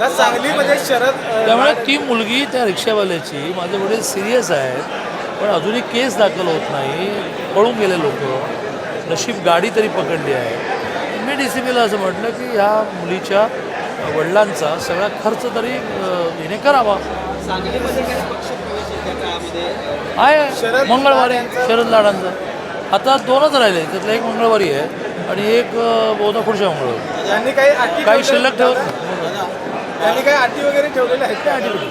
सांगलीमध्ये शरद त्यामुळे ती मुलगी त्या रिक्षावाल्याची माझे वडील सिरियस आहेत पण अजूनही केस दाखल होत नाही पळून गेले लोक. नशीब गाडी तरी पकडली आहे. मी डी सी पीला असं म्हटलं की ह्या मुलीच्या वडिलांचा सगळा खर्च तरी हिने करावा. आहे. मंगळवारी शरद लाडांचा. आता दोनच राहिले. त्यातलं एक मंगळवारी आहे आणि एक बहुधा पुढच्या मंगळवारी. यांनी काही शिल्लक ठेवत त्यांनी काही अटी वगैरे ठेवलेल्या आहेत त्या अटी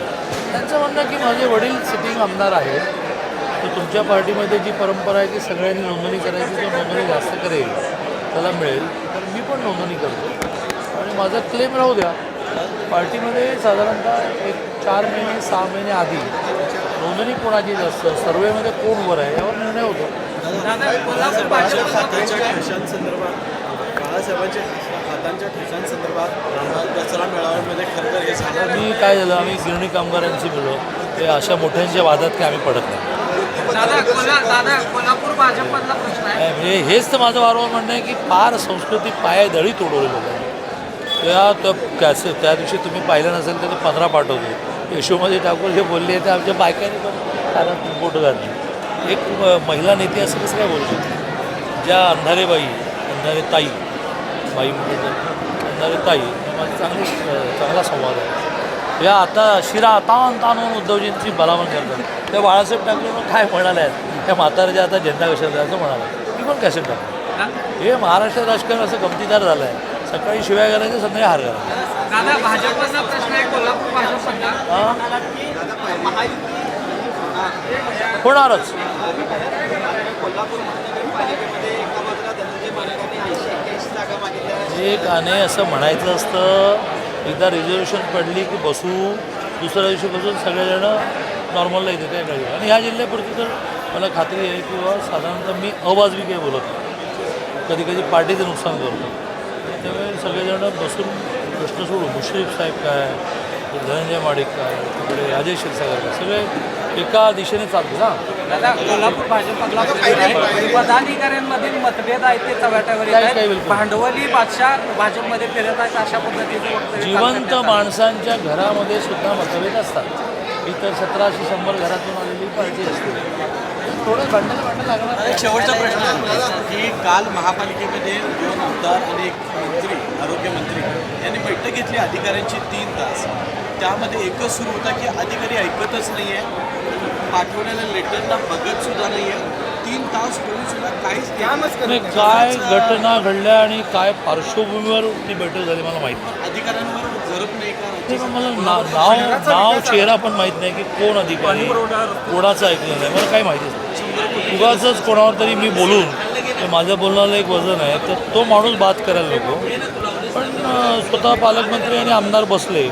त्यांचं म्हणणं की माझे वडील सिटिंग आमदार आहेत. तर तुमच्या पार्टीमध्ये जी परंपरा आहे की सगळ्यांनी नोंदणी करायची जो नोंदणी जास्त करेल त्याला मिळेल तर मी पण नोंदणी करतो. आणि माझा क्लेम राहू द्या. पार्टीमध्ये साधारणतः एक चार महिने सहा महिने आधी नोंदणी कोणाची जास्त सर्वेमध्ये कोण वर आहे यावर निर्णय होतो. बाळासाहेबांच्या हातांच्या ठेशांसंदर्भात दसरा मेळाव्यामध्ये खरं तर हे झालं मी काय झालं आम्ही गिरणी कामगारांची मिळलो ते अशा मोठ्यांच्या वादात काय आम्ही पडत नाही. दादा कोल्हा दादा कोल्हापूर भाजपमधला प्रश्न आहे. काय म्हणजे हेच तर माझं वारंवार म्हणणं आहे की फार संस्कृती पायदळी तोडवली लोकांनी त्या त्या कॅसे त्या दिवशी तुम्ही पाहिलं नसेल तर ते पंधरा पाठवतो. यशोमध्ये ठाकूर जे बोलले ते आमच्या बायकांनी पण कानात बोट घातली एक महिला नेते असं कसं काय बोलू शकते ज्या अंधारेबाई अंधारे ताई. बाई म्हणजे अंधारे ताई. या माझा चांगली चांगला संवाद आहे. या आता शिरा ताण ताणून उद्धवजींची भलामण करतात. त्या बाळासाहेब ठाकरे काय म्हणाले आहेत? त्या म्हाताऱ्याच्या आता झेंडा कशाला असं म्हणाला. मी पण कॅसेट टाकतो. हे? महाराष्ट्र राजकारण असं गमतीदार झालं आहे सकाळी शिवाय घालायचं संध्याकाळी हार घालायचा प्रश्न आहे कोल्हापूर होणारच एक आणि असं म्हणायचं असतं एकदा रिझर्वेशन पडली की बसू दुसऱ्या दिवशी बसून सगळेजणं नॉर्मलला येते काय कळलं आणि ह्या जिल्ह्यापुरती तर मला खात्री आहे की बाबा साधारणतः मी अवाजवी काही बोलत नाही. कधी कधी पार्टीचं नुकसान करतो. त्यामुळे सगळेजणं बसून प्रश्न सोडू. मुश्रीफ साहेब काय? धनंजय माडिक काय तिकडे राजेश क्षीरसागर सगळे एका दिशेने चालते ना दादा कोल्हापूर पदाधिकाऱ्यांमधील मतभेद आहेत ते चव्हाट्यावर. भांडवली बादशाह भाजपमध्ये फिरत आहेत अशा पद्धतीचं वक्तव्य जिवंत. माणसांच्या घरामध्ये सुद्धा मतभेद असतात. इतर सतराशे शंभर घरातून आलेली पार्टी असते. थोडं भांडण भांडण लागणार एक शेवटचा प्रश्न आहे. की काल महापालिकेमध्ये दोन आमदार आणि एक मंत्री आरोग्यमंत्री यांनी बैठक घेतली. अधिकाऱ्यांची तीन तास. त्यामध्ये एकच सुरू होता की अधिकारी ऐकतच नाही आहे पाठवलेल्या लेटरला बघत सुद्धा नाही आहे तीन तास होऊन सुद्धा काहीच कामच करत नाही. काय घटना घडल्या आणि काय पार्श्वभूमीवर ती बैठक झाली मला माहीत नाही. अधिकाऱ्यांवर जरत नाही का? ते पण मला ना नाव नाव चेहरा पण माहीत नाही की कोण अधिकारी कोणाचं ऐकलं नाही. मला काही माहितीच नाही. उगाच कोणावर तरी मी बोलून ते माझ्या बोलण्याला एक वजन आहे तर तो माणूस बात करायला नको. पण अं, स्वतः पालकमंत्री आणि आमदार बसले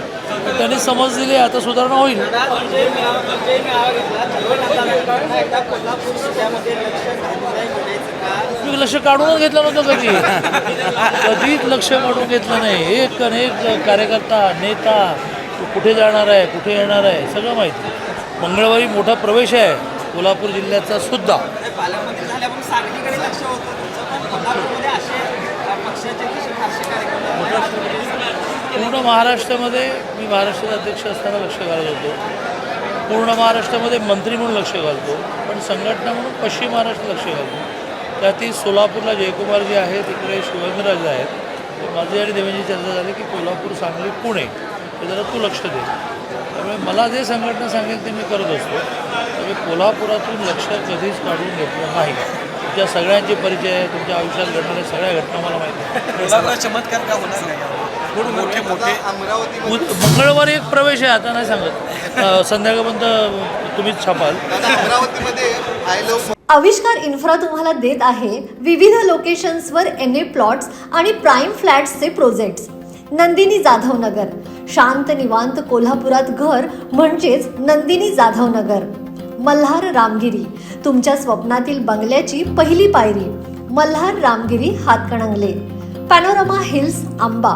त्यांनी समज दिली आता सुधारणा होईल. जिल्ह्यामध्ये लक्ष मी काढूनच घेतलं नव्हतं कधी? कधीच लक्ष काढून घेतलं नाही. एक अनेक कार्यकर्ता नेता कुठे जाणार आहे कुठे येणार आहे सगळं माहिती. मंगळवारी मोठा प्रवेश आहे कोल्हापूर जिल्ह्याचा सुद्धा पालकमंत्री झाल्यापासून सांगलीकडे लक्ष होतं तुमचं पण कोल्हापूरमध्ये असे अ, पक्षाचे तसे फारसे कार्यक्रम पूर्ण महाराष्ट्रामध्ये मी महाराष्ट्राचा अध्यक्ष असताना लक्ष घालत होतो. पूर्ण महाराष्ट्रामध्ये मंत्री म्हणून लक्ष घालतो. पण संघटना म्हणून पश्चिम महाराष्ट्र लक्ष घालतो. त्यातील सोलापूरला जयकुमार जे आहे तिकडे शिवेंद्रराजे आहेत माझी आणि देवेंची चर्चा झाली की कोल्हापूर सांगली पुणे हे जरा तू लक्ष दे. त्यामुळे मला जे संघटना सांगेल ते मी करत असतो. त्यामुळे कोल्हापुरातून लक्ष कधीच काढून घेतलं नाही. तुमच्या सगळ्यांचे परिचय आहे तुमच्या आयुष्यात घडणाऱ्या सगळ्या घटना मला माहिती आहे चमत्कार का होणार नाही? मोठे मोठे मंगळवारी एक प्रवेश आहे आता नाही सांगत. संध्याकाळपर्यंत तुम्हीच छापाल. अमरावतीमध्ये आविष्कार इन्फ्रा तुम्हाला देत आहे विविध लोकेशन्सवर एन ए प्लॉट्स आणि प्राईम फ्लॅट्सचे प्रोजेक्ट्स. नंदिनी जाधव नगर शांत निवांत कोल्हापुरात घर म्हणजेच नंदिनी जाधव नगर मल्हार रामगिरी. तुमच्या स्वप्नातील बंगल्याची पहिली पायरी. Malhar Ramgiri Hatkanangale. Panorama hills Amba.